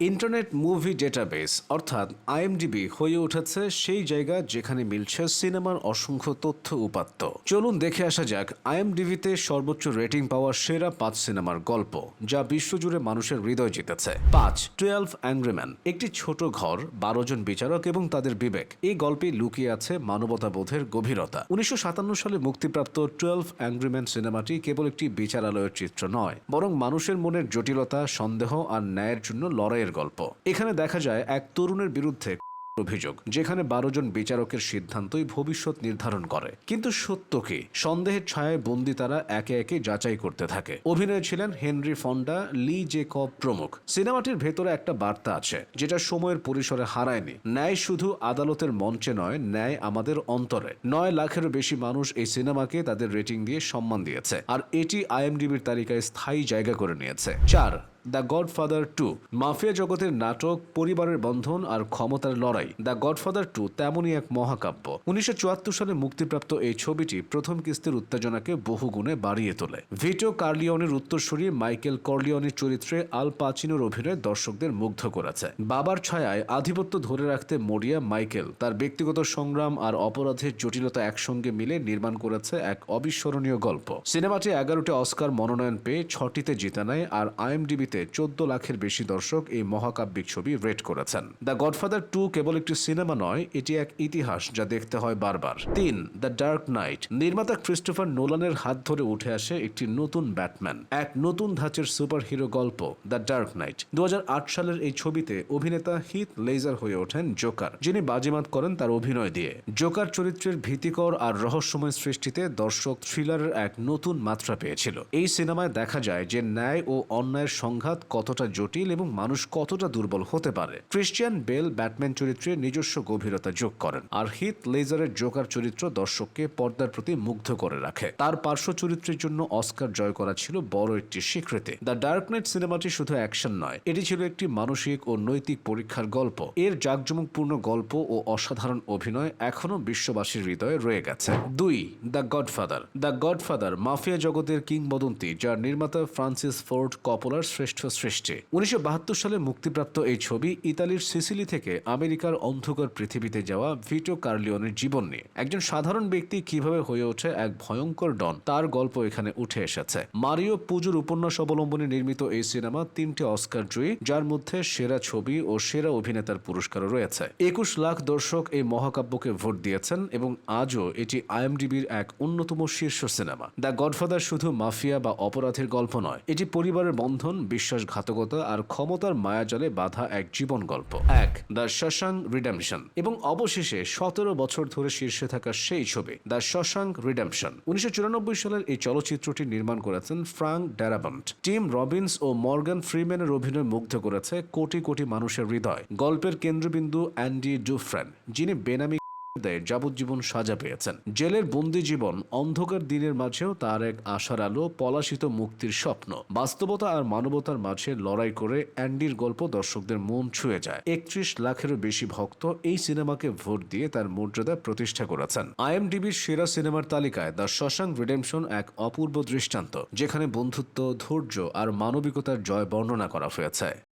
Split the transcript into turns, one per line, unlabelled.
Internet movie database, অর্থাৎ IMDb, হয়ে উঠেছে সেই জায়গা যেখানে মিলছে সিনেমার অসংখ্য তথ্য উপাত্ত। চলুন দেখে আসা যাক, আইএমডিবিতে সর্বোচ্চ রেটিং পাওয়া সেরা পাঁচ সিনেমার গল্প, যা বিশ্বজুড়ে মানুষের হৃদয় জিতেছে। পাঁচ, টুয়েলভ অ্যাংগ্রিম্যান একটি ছোট ঘর, বারো জন বিচারক এবং তাদের বিবেক। এই গল্পে লুকিয়ে আছে মানবতাবোধের গভীরতা। উনিশশো সাতান্ন সালে মুক্তিপ্রাপ্ত টুয়েলভ অ্যাংগ্রিম্যান সিনেমাটি কেবল একটি বিচারালয়ের চিত্র নয়, বরং মানুষের মনের জটিলতা, সন্দেহ আর ন্যায়ের জন্য লড়াইয়ের গল্প। এখানে দেখা যায় এক তরুণের বিরুদ্ধে অভিযোগ, যেখানে বারো জন বিচারকের সিদ্ধান্তই ভবিষ্যৎ নির্ধারণ করে। কিন্তু সত্য কি? সন্দেহের ছায়ায় বন্দি তারা একে একে যাচাই করতে থাকে। অভিনয় ছিলেন হেনরি ফন্ডা, লি জেকব প্রমুখ। সিনেমাটির ভেতরে একটা বার্তা আছে, যেটা সময়ের পরিসরে হারায়নি। ন্যায় শুধু আদালতের মঞ্চে নয়, ন্যায় আমাদের অন্তরে। নয় লাখেরও বেশি মানুষ এই সিনেমাকে তাদের রেটিং দিয়ে সম্মান দিয়েছে। আর এটি আইএমডিবির তালিকায় স্থায়ী জায়গা করে নিয়েছে। চার দ্য গডফাদার টু। মাফিয়া জগতের নাটক, পরিবারের বন্ধন আর ক্ষমতার লড়াই। দ্য গডফাদার টু তেমনই এক মহাকাব্য। উনিশশো সালে মুক্তিপ্রাপ্ত এই ছবিটি প্রথম কিস্তির উত্তেজনাকে বহুগুণে বাড়িয়ে তোলে। ভিটো কার্লিওনের উত্তরসূরি মাইকেল কর্লিওনের চরিত্রে আল পাচিনোর অভিনয় দর্শকদের মুগ্ধ করেছে। বাবার ছায়ায় আধিপত্য ধরে রাখতে মরিয়া মাইকেল তার ব্যক্তিগত সংগ্রাম আর অপরাধের জটিলতা একসঙ্গে মিলে নির্মাণ করেছে এক অবিস্মরণীয় গল্প। সিনেমাটি এগারোটি অস্কার মনোনয়ন পেয়ে ছটিতে জিতে নেয় আর আইএমডিবিতে চোদ্দ লাখের বেশি দর্শক এই মহাকাব্যিক ছবি রেট করেছেন। দ্য গডফাদার টু কেবল একটি সিনেমা নয়, এটি এক ইতিহাস যা দেখতে হয় বারবার। তিন, দ্য ডার্ক নাইট। নির্মাতা ক্রিস্টোফার নোলানের হাত ধরে উঠে আসে একটি নতুন ব্যাটম্যান। এক নতুন ধাঁচের সুপার হিরো গল্প, দ্য ডার্ক নাইট। দু সালের এই ছবিতে অভিনেতা হিথ লেজার হয়ে ওঠেন জোকার, যিনি বাজিমাত করেন তার অভিনয় দিয়ে। জোকার চরিত্রের ভীতিকর আর রহস্যময় সৃষ্টিতে দর্শক থ্রিলারের এক নতুন মাত্রা পেয়েছিল। এই সিনেমায় দেখা যায় যে ন্যায় ও অন্যায়ের সংঘাত কতটা জটিল এবং মানুষ কতটা দুর্বল হতে পারে? ক্রিশ্চিয়ান বেল ব্যাটম্যান চরিত্রে নিজস্ব গভীরতা যোগ করেন আর হিথ লেজারের জোকার চরিত্র দর্শককে পর্দার প্রতি মুগ্ধ করে রাখে। তার পার্শ্ব চরিত্রের জন্য অস্কার জয় করা ছিল বড় একটি স্বীকৃতি। দ্য ডার্ক নাইট সিনেমাটি শুধু অ্যাকশন নয়, এটি ছিল একটি মানসিক ও নৈতিক পরীক্ষার গল্প। এর জাঁকজমকপূর্ণ গল্প ও অসাধারণ অভিনয় এখনও বিশ্ববাসীর হৃদয়ে রয়ে গেছে। দুই, the godfather. The godfather mafia জগতের কিংবদন্তি, যার নির্মাতা ফ্রান্সিস ফোর্ড কপোলার শ্রেষ্ঠ সৃষ্টি। উনিশশো বাহাত্তর সালে মুক্তিপ্রাপ্ত এই ছবি ইতালির সিসিলি থেকে আমেরিকার অন্ধকার পৃথিবীতে যাওয়া ভিটো কার্লিওনের জীবন নিয়ে। একজন সাধারণ ব্যক্তি কীভাবে হয়ে ওঠে এক ভয়ঙ্কর ডন, তার গল্প এখানে উঠে এসেছে। মারিও পুজোর উপন্যাস অবলম্বনে নির্মিত এই সিনেমা তিনটি অস্কার জয়ী, যার মধ্যে সেরা ছবি ও সেরা অভিনেতার পুরস্কারও রয়েছে। একুশ লাখ দর্শক এই মহাকাব্যকে ভোট দিয়েছেন এবং আজও এটি আইএমডিবির এক অন্যতম শীর্ষ সিনেমা। দ্য গডফাদার শুধু মাফিয়া বা অপরাধের গল্প নয়, এটি পরিবারের বন্ধন বিশ্বাসঘাতকতা আর ক্ষমতার মায়াজালে বাধা এক জীবন গল্প। এক, দ্য শশাং রিডেমশন এবং অবশেষে সতেরো বছর ধরে শীর্ষে থাকা সেই ছবি, দ্য শশাং রিডেমশন উনিশশো সালের এই চলচ্চিত্রটি নির্মাণ করেছেন ফ্রাঙ্ক ড্যারাবন্ট টিম রবিন্স ও মর্গান ফ্রিম্যানের অভিনয় মুগ্ধ করেছে কোটি কোটি মানুষের হৃদয়। গল্পের কেন্দ্রবিন্দু অ্যান্ডি ডুফ্রেন, যিনি বেনামি যাবজ্জীবন সাজা পেয়েছেন। জেলের বন্দি জীবন অন্ধকার দিনের মাঝেও তার এক আশার আলো পলাশিত মুক্তির স্বপ্ন। বাস্তবতা আর মানবতার মাঝে লড়াই করে অ্যান্ডির গল্প দর্শকদের মন ছুঁয়ে যায়। একত্রিশ লাখেরও বেশি ভক্ত এই সিনেমাকে ভোট দিয়ে তার মর্যাদা প্রতিষ্ঠা করেছেন। আইএমডিবির সেরা সিনেমার তালিকায় দ্য শশাঙ্ক রিডেমশন এক অপূর্ব দৃষ্টান্ত, যেখানে বন্ধুত্ব, ধৈর্য আর মানবিকতার জয় বর্ণনা করা হয়েছে।